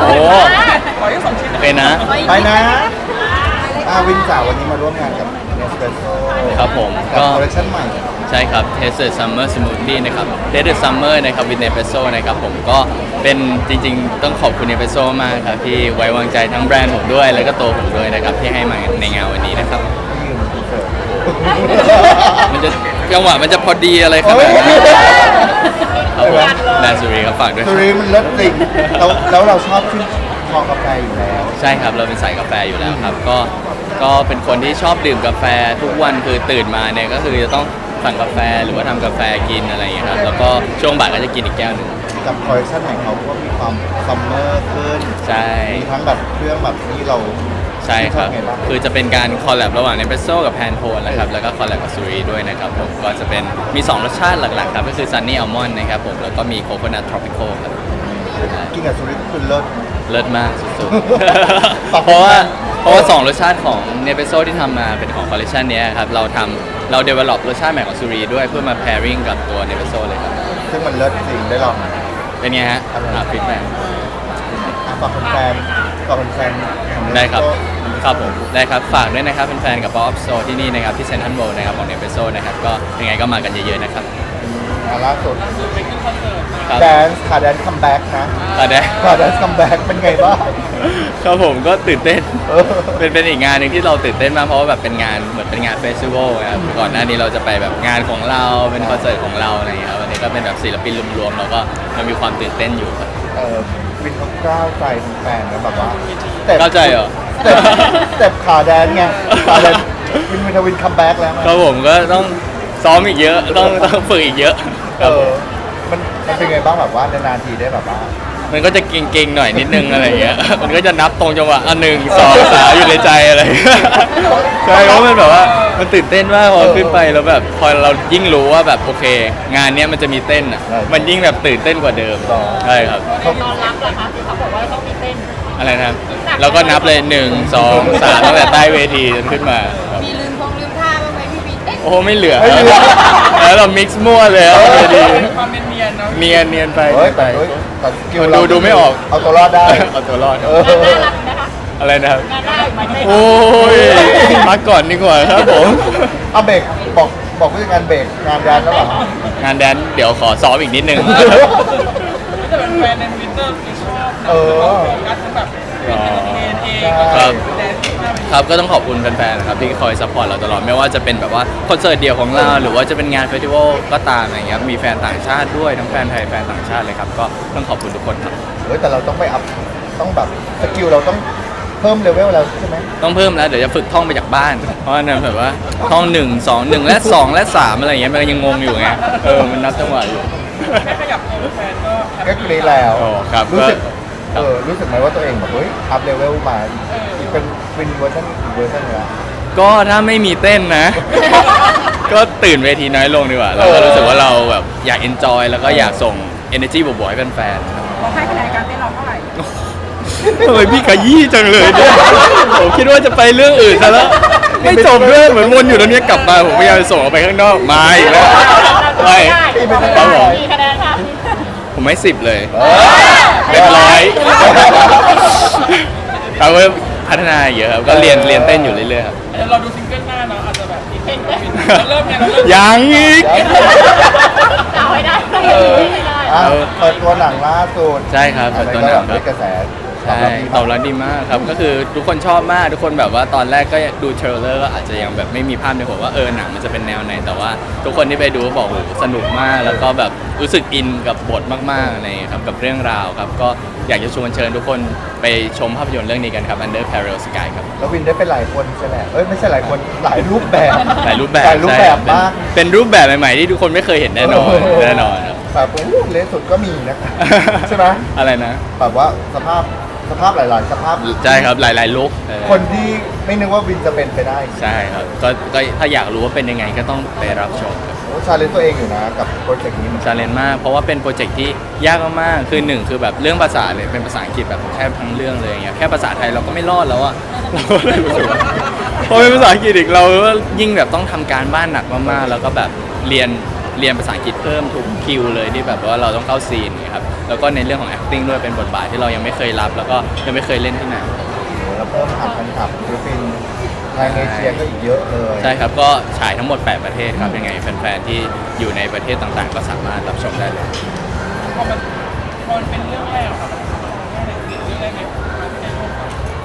โอ้ขอแค่สองชิ้นโอเคนะ ไปนะอาวินจ๋าวันนี้มาร่วมงานกับเนสเปรสโซ่ครับผมกับก็คอลเลคชั่นใหม่ ใช่ครับ Taste Summer Smoothie นะครับ Taste Summer นะครับ with Nespresso นะครับผมก็เป็นจริงๆ ต้องขอบคุณ Nespresso มากครับ ที่ไว้วางใจทั้งแบรนด์ผมด้วย แล้วก็ตัวผมด้วยนะครับ ที่ให้มาในงานวันนี้นะครับยืมเสิร์ฟมันจะจังหวะมันจะพอดีอะไรขนาดโอ้ยนั้น ฝากด้วยคสุรับรีมันเลิศจริงแล้วแล้วเราชอบชื่นชอบกาแฟอยู่แล้วใช่ครับเราเป็นสายกาแฟอยู่แล้วครับ ก็ก็เป็นคนที่ชอบดื่มกาแฟทุกวันคือตื่นมาเนี่ยก็คือจะต้องสั่งกาแฟหรือว่าทำกาแฟกินอะไรอย่างเงี้ยครับแล้วก็ช่วงบ่ายก็จะกินอีกแก้วหนึ่งกับคอลเลคชั่นใหม่เขาก็มีความซัมเมอร์ขึ้นใช่ มีทั้งแบบเครื่องแบบที่เราใช่ครับชอบไงบ้างคือจะเป็นการคอลแลบระหว่างเนเปโซกับแพนโทนนะครับ แล้วก็คอลแลบกับซูรีด้วยนะครับผม ก็จะเป็นมี 2 รสชาติหลักๆครับ ก็คือซันนี่อัลมอนด์นะครับผม แล้วก็มีโคโคนัททรอปิคอลครับ กินกับสุริก็คือเลิศ เลิศมากสุดขอบๆเพคุณราะว่ามากเพราะว่าสองรสชาติของเนเปโซที่ทำมาเป็นของคอลเลคชันนี้ยครับ เราทำเราเดเวล็อปรสชาติใหม่ของซูรีด้วยเพื่อมา pairing กับตัวเนเปโซเลยครับ ซึ่งมันเลิศจริงได้ลองอะเป็นไงฮะอะฟีดแบ็กฝากแฟนๆ ฝากแฟนๆของได้ครับ Nespresso ครับผม ได้ครับ ฝากด้วยนะครับเป็นแฟนๆกับ Pop Up Store ที่นี่นะครับ ที่เซนทรัลเวิลด์นะครับของเนเปโซนะครับ ก็ยังไงก็มากันเยอะๆนะครับอ่าล่าสุดครับแดนซ์ค่ะแดนซ์คัมแบ็กนะอะได้ ค่ะแดนซ์คัมแบ็กเป็นไงบ้าง ครับผมก็ตื่นเต้น เออ เป็นเป็นอีกงานหนึ่งที่เราตื่นเต้นมากเพราะว่าแบบเป็นงานเหมือนเป็นงานเฟสติวัลครับก่อนหน้านี้เราจะไปแบบงานของเราเป็นคอนเสิร์ตของเราอะไรอย่างเงี้ยครับวันนี้ก็เป็นแบบศิลปินรวมๆเราก็มันมีความตื่นเต้นอยู่ครับ เออ วินเขากล้าวใจแฟนแล้วแบบว่าต็ปเข้าใจเหรอเต็ปเต็ปขาแดนไงขาแดนวินวินทวินคัมแบ็กแล้วไงครับผมก็ต้องซ้อมอีกเยอะ ต้องต้องฝึกอีกเยอะคเอรับผมอมันมันเป็นไงบ้างแบบว่านานๆทีได้แบบว่า มันก็จะเก่งๆหน่อยนิดนึงอะไรอย่างเงี้ย มันก็จะนับตรงจังหวะอันหนึ่งสองสามอยู่ในใจอะไรอย่างเงี้ยใช่เพราะมันแบบว่ามันตื่นเต้นมากพอขึ้นไปแล้วแบบพอเรายิ่งรู้ว่าแบบโอเค งานเนี้ยมันจะมีเต้นอะใช่มันยิ่งแบบตื่นเต้นกว่าเดิมต่อใช่ครับเขานอนรับเหรอคะที่เขาบอกว่าต้องมีเต้นอะไรนะครับแล้วก็นับเลยหนึ่งสองสามตั้งแต่ใต้เวทีจนขึ้นมา โอ้โหไม่เหลือไม่เหลือ แล้วเรามิกซ์มั่วเลยครับเวทีความเนียนๆเนาะเนียนเนียนไปเฮ้ยไปแต่เฮ้ยแต่สกิลมันเราดูดูไม่ออกเอาตัวรอดได้ เอาตัวรอดคเอรับอน่ารักนะคะอะไรนะครับงานได้ไหมโอ้ยพักก่อนดีกว่าครับผม เอาเบรกบอกบอกผู้จัดการเบรกงานแดนแล้วเหรองานแดนเดี๋ยวขอซ้อมอีกนิดนึง แต่เป็นแฟนในทวิตเตอร์ที่ชอบเออ โฟกัสทั้งแบบเป็นเอนเตอร์เทนเองครับแดนซ์หน้าเวที ครับก็ต้องขอบคุณแฟนๆนะครับที่คอยซัพพอร์ตเราตลอดไม่ว่าจะเป็นแบบว่าคอนเสิร์ตเดี่ยวของเราหรือว่าจะเป็นงานเฟสติวัลก็ตามอะไรเงี้ยมีแฟนต่างชาติด้วยทั้งแฟนไทยแฟนต่างชาติเลยครับก็ต้องขอบคุณทุกคนครับ เฮ้ยแต่เราต้องไปอัพต้องแบบสกิลเราต้องเพิ่มเลเวลแล้วใช่ไหมต้องเพิ่มแล้วเดี๋ยวจะฝึกท่องไปจากบ้าน เพราะว่าเนี่ยแบบว่าท่องหนึ่งสองหนึ่งและสองและสามอะไรเงี้ยมันยังงงอยู่ไงเออมันนับจังหวะอยู่แค่ขยับตัวแฟนก็แฮปก็ปี้กรีดแล้ว โอ้ครับรู้สึกก็ เออรู้สึกไหมว่าตัวเองแบบเฮ้ยอัพเลเวลมาอีกเป็นเป็นเวอร์ชันอีกเวอร์ชันหนึงละก็ถ้าไม่มีเต้นนะ ก็ตื่นเวทีน้อยลงดีกว่าเราก็รู้สึกว่าเราแบบอยากเอนจอยแล้วก็อยากส่ง energy บวกๆให้แฟนๆครับเราให้คะแนนการเต้นเราเท่าไหร่ทำไมพี่ขยี้จังเลยเนี่ยผมคิดว่าจะไปเรื่องอื่นซะแล้ว ไม่จบด้วยเหมือนวนอยู่ตรงนี้กลับมา ผมพยายามจะส่งออกไปข้างนอกมาอีกแล้วไม่ครับผมกี่คะแนนคะ ผมให้สิบเลยเออเรียบร้อยเขาก็พัฒนาเยอะครับก็เรียนเรียนเต้นอยู่เรื่อยๆครับเดี๋ยวเราดูซิงเกิลหน้าเนาะอาจจะแบบมีเต้นกับวินเราเริ่มเนี่ยเราเริ่มยังอีกเอาให้ได้เออให้ได้อะเปิดตัวหนังล่าสุดใช่ครับเปิดตัวหนังครับ ได้กระแส ใช่ตอบรับดีมากครับก็คือทุกคนชอบมากทุกคนแบบว่าตอนแรกก็ดูเทรลเลอร์ก็อาจจะยังแบบไม่มีภาพในหัวว่าเออหนังมันจะเป็นแนวไหน แต่ว่าทุกคนที่ไปดูก็บอกโอ้โหสนุกมาก แล้วก็แบบรู้สึกอินกับบทมากๆอะไรอย่างเงี้ยครับกับเรื่องราวครับ ก็อยากจะชวนเชิญทุกคนไปชมภาพยนตร์เรื่องนี้กันครับ Under Parallel Sky ครับแล้ววินได้เป็นหลายคนใช่ไหมเอ้ยไม่ใช่หลายคนหลายรูปแบบหลายรูปแบบหลายรูปใช่แบครับเป็นมากเป็นรูปแบบใหม่ๆที่ทุกคนไม่เคยเห็นแน่นอนแน่นอนครับ แบบโอ้โหเลสสุดก็มีนะคะ ใช่ไหมอะไรนะ แบบว่าสภาพสภาพหลาย ๆ สภาพใช่ครับหลายๆลุกเออคนที่ไม่นึกว่าวินจะเป็นไปได้ใช่ครับก็ก็ถ้าอยากรู้ว่าเป็นยังไงก็ต้องไปรับชมครับโอ้ชาเลนจ์ตัวเองอยู่นะกับโปรเจกต์นี้เหมือนกันชาเลนจ์มาก เพราะว่าเป็นโปรเจกต์ที่ยากมากๆคือหนึ่งคือแบบเรื่องภาษาเลยเป็นภาษาอังกฤษแบบแทบทั้งเรื่องเลยอย่างเงี้ยแค่ภาษาไทยเราก็ไม่รอดแล้วอะเราก็เลยรู้สึกว่าพอเป็นภาษาอังกฤษอีกเราก็ยิ่งแบบต้องทำการบ้านหนักมากๆ แล้วก็แบบเรียน เรียนภาษาอังกฤษเพิ่มทุกคิวเลยที่แบบว่าเราต้องเข้าซีนอย่างเงี้ยครับแล้วก็ในเรื่องของ acting ด้วยเป็นบทบาทที่เรายังไม่เคยรับ แล้วก็ยังไม่เคยเล่นที่ไหนแล้วเพิ่มฐานแฟนคลับฟิลิปปินส์ทางเอเชียก็อีกเยอะเลยใช่ครับก็ฉายทั้งหมด 8 ประเทศครับยังไงแฟนๆที่อยู่ในประเทศต่างๆ ก็สามารถรับชมได้เลยพอมันพอมันเป็นเรื่องแรกอะครับ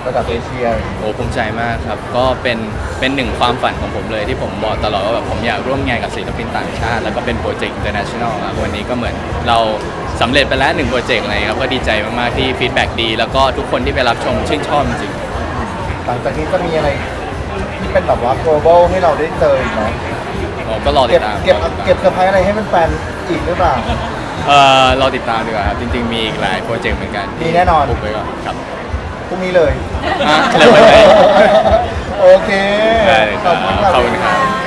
ระดับเอเชีย โอ้ภูมิใจมากครับ ก็เป็นเป็นหนึ่งความฝันของผมเลยที่ผมบอกตลอดว่าแบบผมอยากร่วมงานกับศิลปินต่างชาติ แล้วก็เป็นโปรเจกต์ international ครับวันนี้ก็เหมือนเราสำเร็จไปแล้วหนึ่งโปรเจกต์อะไรครับก็ดีใจมาก ๆ ที่ฟีดแบ็กดี แล้วก็ทุกคนที่ไปรับชมชื่นชอบจริง หลังจากนี้จะมีอะไรที่เป็นแบบว่า global ให้เราได้เจออีกไหมๆอ๋อก็รอติเก็ดบตามเก็บเก็บเซอร์ไพรส์อะไรให้แฟนๆอีกหรือเปล่า เอ่อรอติดตามดีกว่าครับ จริง ๆ มีอีกหลายโปรเจกต์เหมือนกันมีแน่นอน บุกไปก่อนครับ พรุ่งนี้เลย อะเริ่มวันไหนโอเค ได้เลยครับขอบคุณครับขอบคุณครับ